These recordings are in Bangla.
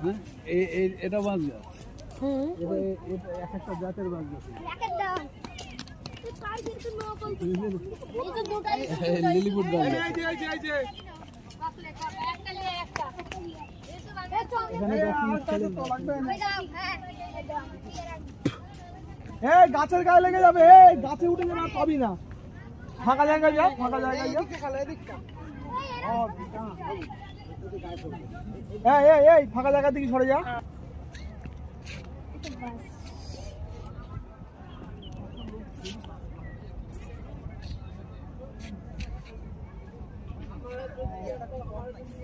হ্যাঁ এ- এ- এটা বাঁশ গাছ এটা এটা এক একটা জাতের বাঁশ গাছ লিলিপুট বাঁশ গাছ এখানে দেখুন ছেলে এই গাছের গায়ে লেগে যাবে এই গাছে উঠে যাবে পাবি না। ফাঁকা জায়গায় যা ফাঁকা জায়গায় যা। এই ফাঁকা জায়গা থেকে সরে যা।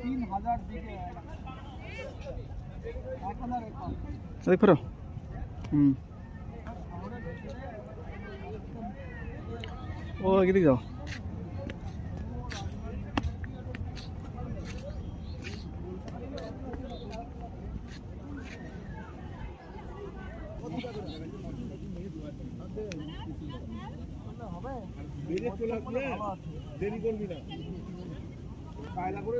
তিন হাজার দিকে। দেখ ফেরো হুম ও এদিকে যাও দেরি করবি না করে